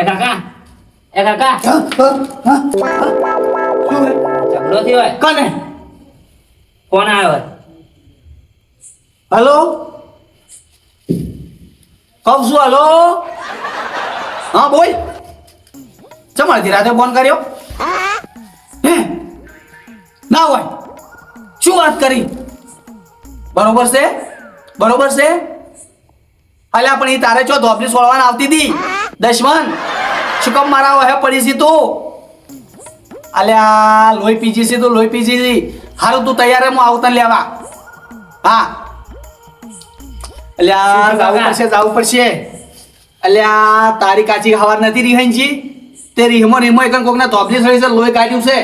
એ કાકા એ કાકા. ઝઘડો થયો હોય? કને? કોણ આવ્યો હલો? કહું છું હલો? હા બોલ. ચમ અડધી રાતે ફોન કર્યો? હે? ના હોય. શું વાત કરી? બરોબર છે? બરોબર છે? અલ્યા પણ એ તારે છો ધોપલી સોળવાન આવતી હતી દશમન શું કમ મારા વહે પડી છે તું? અલ્યા લોહી પીજી છે તું લોહી પીજી છે. હારું તું તૈયાર હું આવું તને લેવા. હા. અલ્યા જવું પડશે જવું પડશે. અલ્યા તારી કાચી હવાર નથી રીહાઈજી તે રીહમો રીહમો એકન કોકને ધોપલી સળી છે લોહી કાઢ્યું છે.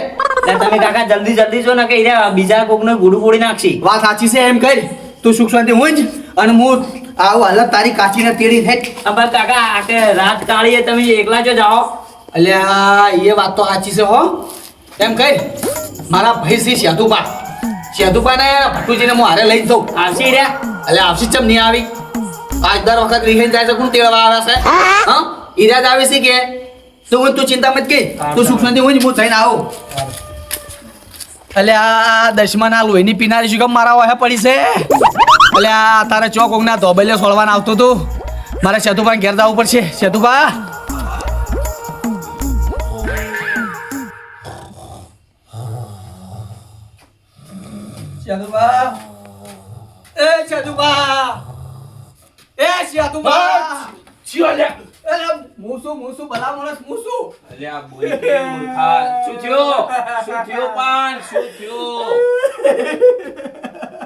તમે કાકા જલ્દી જલ્દી જો ને કે બીજા કોકને ગુડુ પોડી નાખશી. વાત સાચી છે એમ કહી તું સુખ શાંતિ હું જ. અને હું આવું હાલત તારી કાચીને તેડી હેઠ પણ કાકા આટે રાત કાઢીએ તમે એકલા જો જાઓ. અલ્યા એ વાત તો સાચી છે હો. એમ કહી મારા ભાઈ શ્રી સેતુપા સેતુપા ને ભટ્ટુજીને હું હારે લઈ જઉં. આવશી રે. એટલે આવશી ચમ નહીં આવી? પાંચ દર વખત રિહેન જાય છે કોણ તેડવા આવે છે? હા. ઈરાજ આવી છે કે? તું હું તું ચિંતા મત કે તું સુખ શાંતિ હું જ હું થઈને આવું. એટલે આ દશમન આ લોહીની પીનારી શું કેમ મારા વાહે પડી છે? એટલે આ તારે ચોક ઓગના ધોબલે સોળવાના આવતું તું મારે સેતુભાઈ ઘેર જવું પડશે સેતુભા સેતુભા એ સેતુભા એ સેતુભા અરે મૂસુ મૂસુ ભલા માણસ મૂસુ અલ્યા બોલ મૂર્ખા. શું થયું? શું થયું પણ? શું થયું?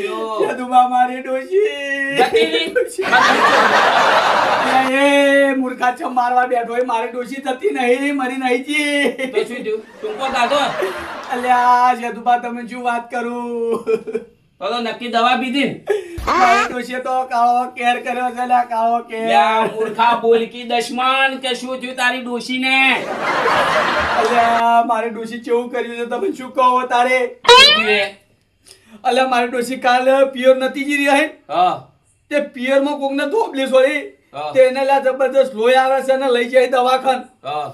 થયું? સેતુભા મારી ડોશી? એ મૂર્ખા છે મારવા બેઠો હોય મારી ડોશી થતી નહીં મરી નહીં જી તો શું થયું? ટૂંકો દાદો? અલ્યા સેતુભા તમે શું વાત કરું તો નક્કી દવા પીધી મારી તો કાળો કેર કર્યો છે લ્યા કાળો કેર મૂર્ખા બોલકી દશમાન કે શું થયું તારી ડોશીને? અલ્યા મારી ડોશી કેવું કર્યું છે તમે શું કહો તારે અલ્યા મારી ડોશી કાલ પિયર નથી જી રહ્યા હે. હા. તે કોક ને ધોબલી સોરી. હા. તેને લા જબરદસ્ત લોહી આવે છે ને લઈ જાય દવાખાન. હા.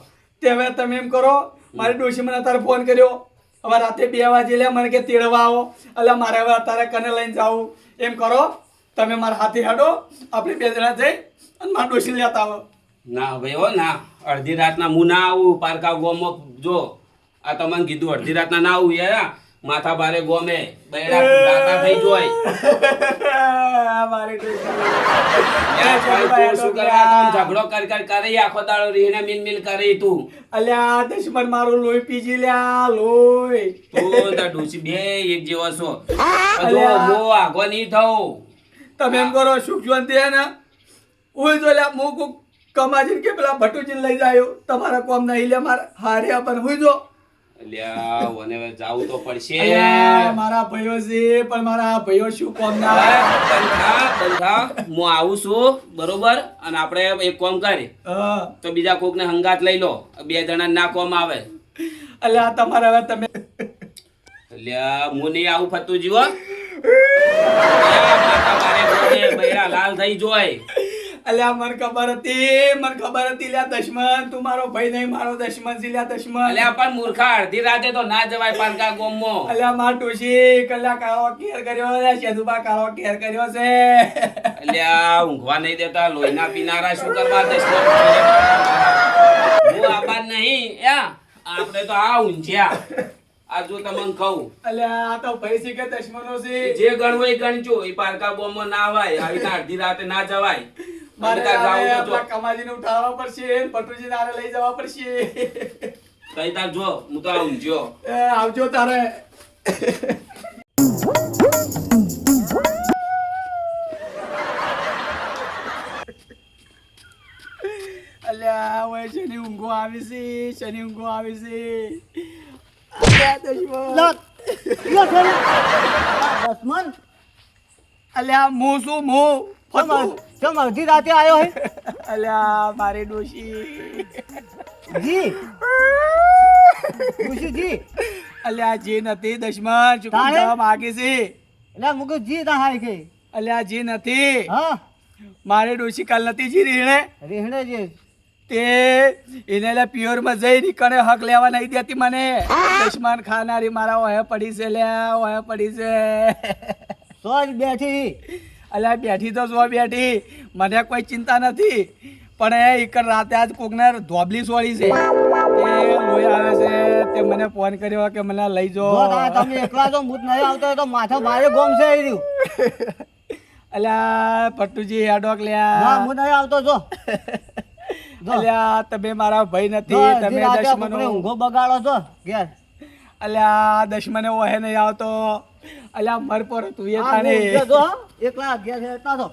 તે હવે તમે એમ કરો મારી ડોશી મને અત્યારે ફોન કર્યો. હવે રાતે બે વાગે લે મને કે તેડવા આવો. એટલે મારે હવે અત્યારે કને લઈને જાવું. એમ કરો તમે મારા હાથે હાડો આપણે બે જણા જઈ અને મારા ડોશી લેતા આવો ના ભાઈ હો ના. અડધી રાતના હું ના આવું પારકા ગોમો જો. આ તમને કીધું અડધી રાતના ના આવું યાર. માથા ભારે ગોમે બૈરા રાતા થઈ જોય. મારી ડોશી યાર ભાઈ તું શું કરવા ઝઘડો કર કર કરે આખો દાડો રીને મિલ મિલ કરે તું. અલ્યા દશમન મારું લોહી પીજી લ્યા લોહી. તું તાર ડોશી બે એક જેવો છો. મો આગો નહીં થવું તમે એમ કરો સુખ શાંતિ હે ને હું જો લ્યા હું કમાજીને કે પેલા ભટુજીને લઈ જાયો. તમારા કોમ નહીં લે મારા. હારે પણ હું જો. અલ્યા ઓને જાવું તો પડશે. મારા ભાઈઓ છે પણ મારા ભાઈઓ શું કોમ ના બંધા બંધા હું આવું છું બરોબર? અને આપણે એક કામ કરી. તો બીજા કોકને હંગાત લઈ લો. બે જણા ના કોમ આવે. અલ્યા તમારે હવે તમે અલ્યા હું નહીં આવું ફતું જીવો લાલ થઈ જોય. અલ્યા મને ખબર હતી મને ખબર હતી લ્યા દશમન તું મારો ભાઈ નહીં મારો દશમન છે લ્યા દશમન. અલ્યા પણ મૂર્ખા અડધી રાતે તો ના જવાય પાલકા ગોમો અલ્યા માર ટોશી કલ્યા કાળો કેર કર્યો છે શેદુબા કાળો કેર કર્યો છે. અલ્યા ઊંઘવા નહીં દેતા લોહીના પીનારા શું કરવા દશમન? હું આબાદ નહીં. યા આપણે તો આ ઊંઝ્યા આ જો તમને કહું. અલ્યા આ તો છે કે દશમનો છે? જે ગણવો એ ગણજો એ પારકા ગોમો ના આવાય આવી અડધી રાતે ના જવાય. મારે કમાજીને ઉઠાવવા પડશે પટુજી તારે લઈ જવા પડશે. તઈ તાર જો હું તો આ ઊંઝ્યો આવજો તારે. અલ્યા ઓય શની ઊંઘો આવી છે? શની ઊંઘો આવી છે? અલ્યા દુશ્મન. અલ્યા મો શું મો? ફતું. ચમ અડધી રાતે આવ્યો હે? અલ્યા મારી ડોશી. જી. ખુશીજી અલ્યા જે નથી દશમન ચૂકમ માંગે માગે છે. એટલે મુકે જી તા હાય કે અલ્યા જે નથી. હા. મારી ડોશી કાલ નથી જી રીણે. રીણે જે. તે એને લે પ્યોરમાં જઈ નીકળે હક લેવા નહીં દેતી મને. દશમાન ખાનારી મારા ઓહે પડી છે લે ઓહે પડી છે. તો જ બેઠી. અલ્યા બેઠી તો જો બેઠી. મને કોઈ ચિંતા નથી. પણ એ એક રાતે આજ કોકને ધોબલી સોળી છે. એ લોહી આવે છે તે મને ફોન કર્યો કે મને લઈ જો. તમે એકલા તો મૂત નહીં આવતો તો માથા મારે ગોમ છે એ રહ્યું. અલ્યા પટ્ટુજી હેડોક ના લ્યા. હું નહીં આવતો જો. અલ્યા તમે મારા ભાઈ નથી તમે દુશ્મનો ઊંઘો બગાડો છો ઘેર. અલ્યા દશમને ઓહે નહીં આવતો. અલ્યા મર પર તું એ આ તાને. જો એકલા અગિયાર ઘેર તા તો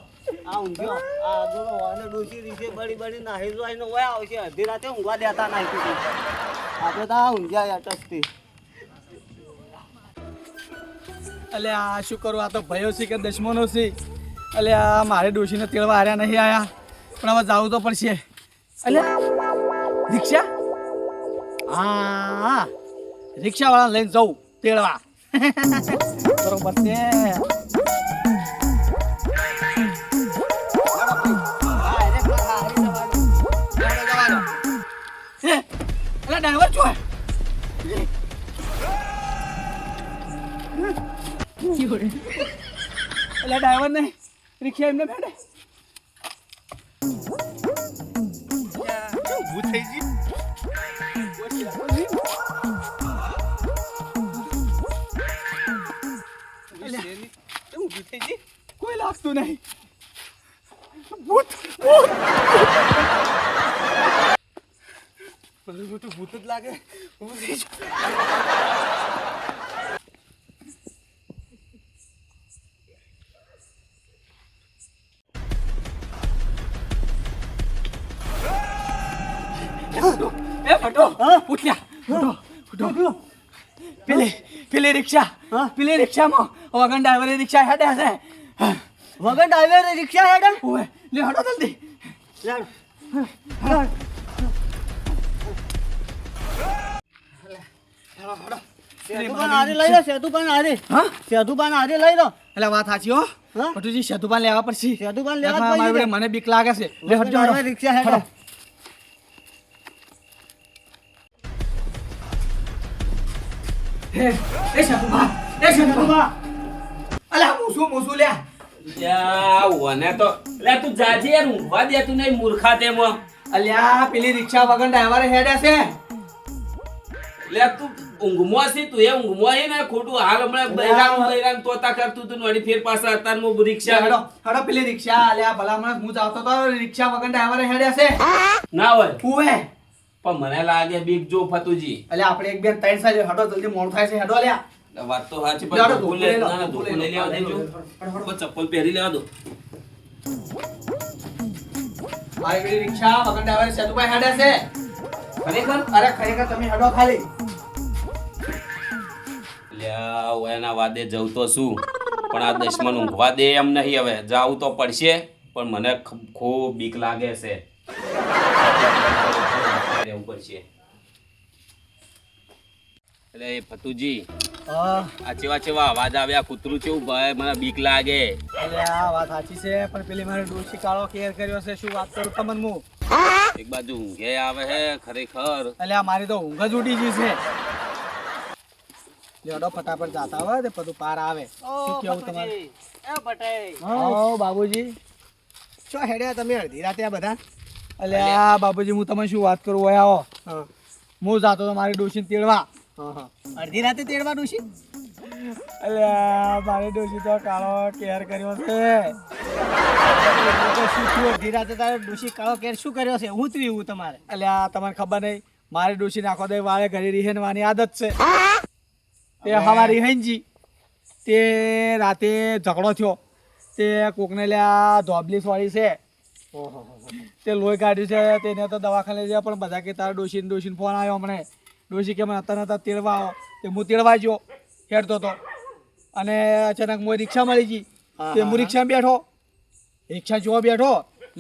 આ ઊંઘ્યો આ જોડો વાને ડોસી રીસે બડી બડી નાહી જોઈ એને ઓય આવશે. અડધી રાતે ઊંઘવા દેતા નહીં કીધું આપણે તો આ ઊંઘ્યા યાર ટસતી અલે આ શું કરું? આ તો ભયો છે કે દુશ્મનો છે. અલ્યા મારે ડોશીને તેડવા હાર્યા નહીં આયા. પણ હવે જાવું તો પડશે. અલે રિક્ષા? હા રિક્ષા વાળા લઈને જવું તેડવા. બરોબર છે હે, અલા ડ્રાઈવર છો એટલે ડ્રાઈવર ને રિક્ષા એમને બેઠે ઊભું થઈ ગયું થઈ કોઈ લાગતું નહીં ભૂત ભૂત મને તો ભૂત જ લાગે ગયું. એ ફટો ઉઠ્યા ફટો ફટો પેલી પેલી રિક્ષા પેલી રિક્ષામાં વગન ડ્રાઈવરે રિક્ષા હેડે હશે. વગન ડ્રાઈવર રિક્ષા હેડે? ઓએ લે હટો જલ્દી. મને બીક લાગે છે. લઈ લો એ એ સેતુપા એ સેતુપા અલા મૂસું મૂસું લે? ઓને તો લે તું જાજે યાર ઊંઘવા દેતું નહીં મૂર્ખા તેમાં. અલ્યા પેલી રિક્ષા વગર ડ્રાઈવર હેડ્યા છે. લે તું ઊંઘમાં છે તું એ ઊંઘમાં ને ખોટું હાલ હમણાં બૈરામ બૈરામ તોતા કરતું તું વળી ફેર પાછા અત્યારમાં રિક્ષા. હડો હડો પેલી રિક્ષા. અલ્યા ભલામણ હું જાવતો તો રિક્ષા વગર ડ્રાઈવરે હેડ્યા છે. ના હોય. ઉવે પણ મને લાગે બીક જો ફતુજી. અલ્યા આપણે એક બે ત્રણ સાજે હડો જલ્દી મોડું થાય છે હેડો અલ્યા. વાત તો સાચી પણ ધોકું લઈ. લેવા દેજો ફટાફટ. ચપ્પલ પહેરી લેવા દો. મારી રિક્ષા મગન ડ્રાઈવરે સેતુભાઈ હેડ્યા છે. ખરેખર? અરે ખરેખર તમે હડો ખાલી. લ્યા એના વાદે જવું તો શું? પણ આ દશમન ઊંઘવા દે એમ નહીં હવે. જાવું તો પડશે પણ મને ખૂબ બીક લાગે છે. રહેવું પડશે એટલે ફતુજી આ ચેવા ચેવા અવાજ આવ્યા કૂતરું ચેવું ભાઈ મને બીક લાગે. અલ્યા વાત સાચી છે પણ પેલી મારે ડોસી કાળો કેર કર્યો છે શું વાત કરું તમને હું એક બાજુ ઊંઘે આવે હે ખરેખર. અલ્યા મારી તો ઊંઘ જ ઉડી ગઈ છે. લેડો ફટાફટ જાતા હોય તે બધું પાર આવે. શું કેવું તમારે? એ બટાઈ હા બાબુજી. શું હેડ્યા તમે અડધી રાતે આ બધા? અલ્યા બાબુજી હું તમે શું વાત કરું? આવો. હા. હું જાતો તો મારી ડોશીને તેડવા. હા હા. અડધી રાતે તેડવા ડોશી? અલ્યા મારી ડોશી તો કાળો કેર કર્યો છે. શું થયું? અડધી રાતે તારે ડોશી કાળો કેર શું કર્યો છે? હું થયું એવું તમારે. અલ્યા તમને ખબર નહીં મારી ડોશી નાખો દે વાળે ઘરે રિહેનવાની આદત છે. તે હવા રિહેનજી તે રાતે ઝઘડો થયો. તે કોકને લ્યા ધોબલી સોળી છે. તે લોહી કાઢ્યું છે તેને તો દવાખાને ગયા પણ બધા કે તારા ડોશીને ડોશીને ફોન આવ્યો હમણે. ડોશી કે મને હતા નતા તેડવા આવો. તે હું તેડવા ગયો હેડતો તો. અને અચાનક હું રિક્ષા મળી ગઈ. તે હું રિક્ષામાં બેઠો. રિક્ષા જોવા બેઠો.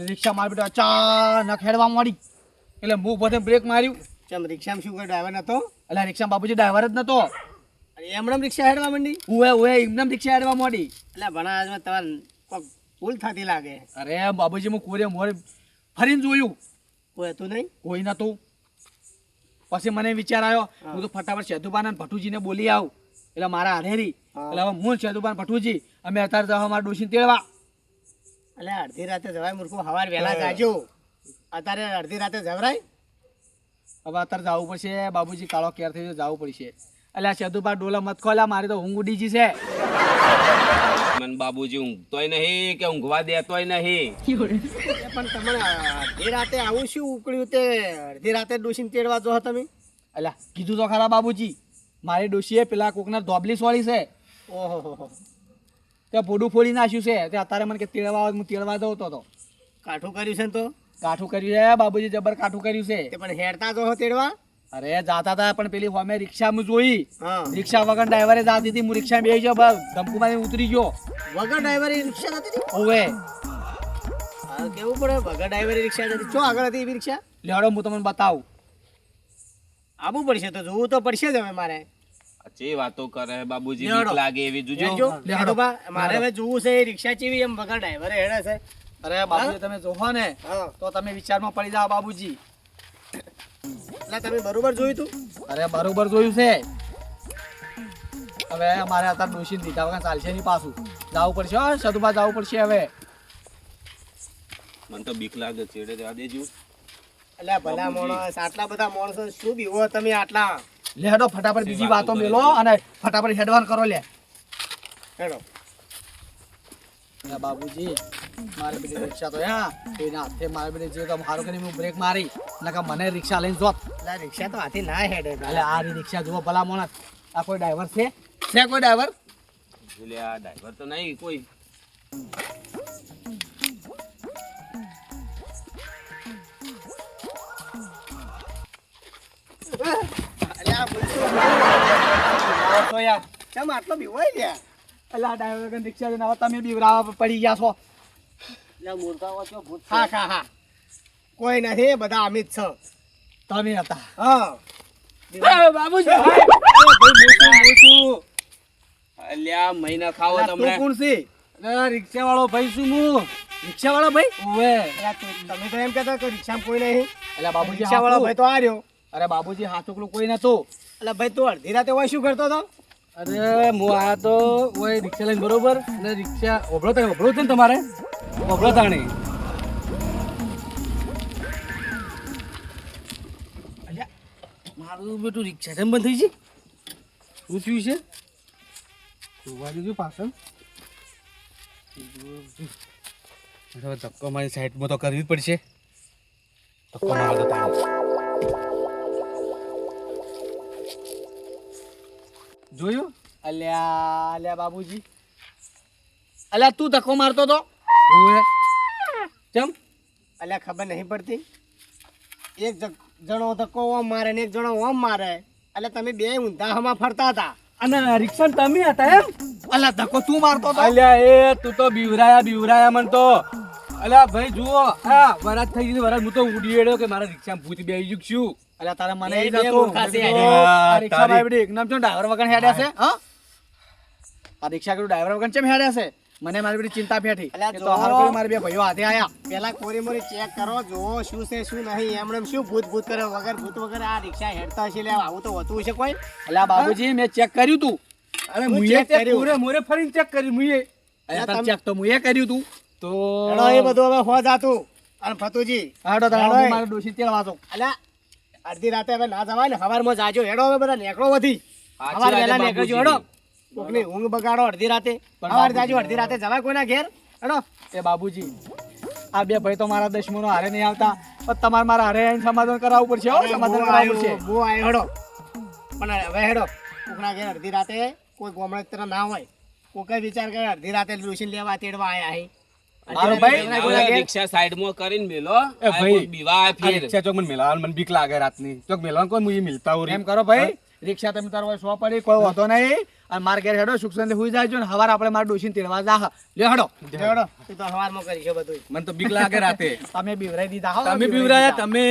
રિક્ષા મારી બેઠો અચાનક હેડવા મળી એટલે હું પોતે બ્રેક માર્યું. ચમ રિક્ષામાં શું કોઈ ડ્રાઈવર નતો? એટલે રિક્ષા બાપુજી ડ્રાઈવર જ નતો. એમણે રિક્ષા હેડવા માંડી? હું ઉએ એમને રિક્ષા હેડવા માંડી. એટલે ભણા તમારે ભૂલ થતી લાગે. અરે બાબુજી હું કોરે મોરે ફરીને જોયું. કોઈ હતું નહીં? કોઈ નતું. પછી મને વિચાર આવ્યો હું. તો ફટાફટ સેતુબાન અને ભટુજીને બોલી આવું. એટલે મારા અઢેરી એટલે હવે હું સેતુબાન ભટુજી અમે અત્યારે જવા મારા ડોશીને તેડવા. એટલે અડધી રાતે જવાય મૂર્ખું હવાર વહેલા જાજો. અત્યારે અડધી રાતે જવરાય? હવે અત્યારે જવું પડશે બાબુજી કાળો કેર થઈ જવું પડશે. એટલે આ સેતુબા ડોલા મત ખોલા મારી તો ઊંઘ ઉડી છે. મને બાબુજી ઊંઘતોય નહીં કે ઊંઘવા દેતોય નહીં. પણ તમને અડધી રાતે આવું શું ઉકળ્યું તે? અડધી રાતે ડોસીને તેડવા જો તમે. એટલે કીધું તો ખરા બાબુજી. મારી ડોશીએ પેલા કોકના ધોબલી સોળી છે. ઓહો. તે પોડું ફોડી નાખ્યું છે. તે અત્યારે મને કે તેડવા હું તેડવા જતો હતો કાઠું કર્યું છે ને તો? કાઠું કર્યું છે બાબુજી જબર કાઠું કર્યું છે. તે પણ હેડતા જો તેડવા. અરે જાતા હતા પણ પેલી હોમે રિક્ષામાં જોઈ. રિક્ષા વગર ડ્રાઈવરે જાતી હતી હું રિક્ષા બેસી ગયો બસ ધમકુમાં ઉતરી ગયો. વગર ડ્રાઈવરે રિક્ષા જતી હતી? ઓવે. કેવું પડે? વગર ડ્રાઈવરે રિક્ષા જતી. ચો આગળ હતી એવી રિક્ષા? લેડો હું તમને બતાવું. આવવું પડશે તો જોવું તો પડશે જ હવે મારે. જે વાતો કરે બાબુજી બીક લાગે એવી જોજો. લેડો બા મારે હવે જોવું છે એ રિક્ષા ચેવી એમ વગર ડ્રાઈવરે હેડે છે. અરે બાબુજી તમે જોહો ને હા. તો તમે વિચારમાં પડી જાઓ બાબુજી. એટલે તમે બરોબર જોયું તું. અરે બરોબર જોયું છે. હવે અમારે અત્યારે ડોશીને દીધા વગર ચાલશે નહીં પાછું. જવું પડશે હો સદુબા જવું પડશે હવે. મને તો બીક લાગે ચેડે જવા દેજો. એટલે ભલા માણસ આટલા બધા માણસો શું બીવો તમે આટલા? લે હેડો ફટાફટ બીજી વાતો મેલો અને ફટાફટ હેડવાન કરો લે. હેડો. અરે બાબુજી મારે પેલી રિક્ષા તો યા એના હાથે મારે પેલી જે તો મારું કરીને હું બ્રેક મારી. નકા મને રિક્ષા લઈને જોત એટલે રિક્ષા તો હાથી ના હેડે એટલે આ રી રિક્ષા જુઓ ભલા મોણસ આ કોઈ ડ્રાઈવર છે? છે કોઈ ડ્રાઈવર એટલે આ ડ્રાઈવર તો નહીં કોઈ. તો યાર કેમ આટલો બીવાય ગયા એટલે આ ડ્રાઈવર રિક્ષા જઈને તમે બીવરાવા પડી ગયા છો એટલે મૂર્ખાઓ છો ભૂત હા હા હા. કોઈ નથી બધા અમિત છે. તમે હતા. હા. બાબુજી. અલ્યા મહિના ખાવો તમને. કોણ છે? રિક્ષા વાળો ભાઈ હું. રિક્ષા વાળો ભાઈ? ઓવે. તમે તો એમ કહેતા કે રિક્ષામાં કોઈ નહીં. એટલે બાબુજી રિક્ષા વાળો ભાઈ તો આ રહ્યો અરે બાબુજી હાથુકલું કોઈ નતું એટલે ભાઈ તું અડધી રાતે હોય શું કરતો હતો? અરે હું આ તો ઓય રિક્ષા લઈને બરોબર અને રિક્ષા ઓભળો થાય ઓભળો છે ને તમારે. ઓભળો મારું બેટું રિક્ષા કેમ બંધ થઈ છે શું થયું છે? જોવા દીધું પાછળ. હવે ધક્કો મારી સાઈડમાં તો કરવી જ પડશે. ધક્કો મારવા તો તાણી જોયું? અલ્યા અલ્યા બાબુજી અલ્યા તું ધક્કો મારતો તો? ઓએ ચમ? અલ્યા ખબર નહીં પડતી. એક જણો ધક્કો ઓમ મારે ને એક જણો ઓમ મારે. એટલે તમે બે ઊંધા હમા ફરતા હતા. અને રિક્ષા તમે હતા એમ? અલ્યા ધક્કો તું મારતો તો અલ્યા એ તું તો બીવરાયા બીવરાયા મન તો. અલ્યા ભાઈ જુઓ. હા વરાત થઈ ગઈ વરાત હું તો ઉડી એડ્યો કે મારા રિક્ષા ભૂત બે ગયું છું અલ્યા તારા મને એ નતું. છે રિક્ષા માં એકદમ ચમ ડ્રાઈવર વગર હેડ્યા છે હા? આ રિક્ષા કરું ડ્રાઈવર વગર ચમ હેડ્યા છે? મને મારી બધી ચિંતા જો. તો હાલ મારા બે ભાઈઓ હાથે આયા. પેલા કોરી મોરી ચેક કરો જુઓ શું છે શું નહીં. એમણે શું ભૂત ભૂત કરે વગર ભૂત વગર આ રિક્ષા હેડતા છે એટલે આવું તો હોતું છે કોઈ? એટલે બાબુજી મેં ચેક કર્યું તું. અરે મુયે કર્યું. મોરે મોરે ફરીને ચેક કર્યું મુયે અરે તાર ચેક તો મુયે કર્યું તું. તો એડો એ બધું હવે હો જાતું અને ફતુજી હાડો એ. મારા ડોશી તેડવા જાઉં. અલ્યા અડધી રાતે હવે ના જવાય ને સવારમાં જાજો. હેડો હવે બધા નેકળો વધી. સવાર વેલા નીકળજો. હેડો. કોકની ઊંઘ બગાડો અડધી રાતે. સવાર જાજો અડધી રાતે જવાય કોઈના ઘેર? અડો એ બાબુજી આ બે ભાઈ તો મારા દુશ્મનો હારે નહીં આવતા. પણ તમારે મારા હારે આવીને સમાધાન કરાવવું પડશે હો સમાધાન કરાવવું છે પડશે. બહુ આયો હેડો. પણ હવે હેડો. કોકના ઘેર અડધી રાતે કોઈ ગોમડે તરફ ના હોય. કોકે વિચાર કરે અડધી રાતે લૂસીને લેવા તેડવા આયા હે. મારો ભાઈ રિક્ષા સાઈડમાં કરીને મેલો. એ ભાઈ, બીવા આ ફેર. રિક્ષા ચોક મને બીક લાગે રાતની. ચોક મેલાવાનું કોઈ મુઈ મિલતા એમ કરો ભાઈ રિક્ષા તમે તારો સો પડી કોઈ વાંધો નહીં. અને માર ઘેર હેડો સુખ શાંતિ હુઈ જાયજો ને હવાર આપણે માર ડોશીને તેડવા જા લે હેડો. હેડો. તું તો હવારમાં કરી છે બધું મને તો બીક લાગે રાતે. તમે બીવરાઈ દીધા હો. તમે બીવરાયા તમે.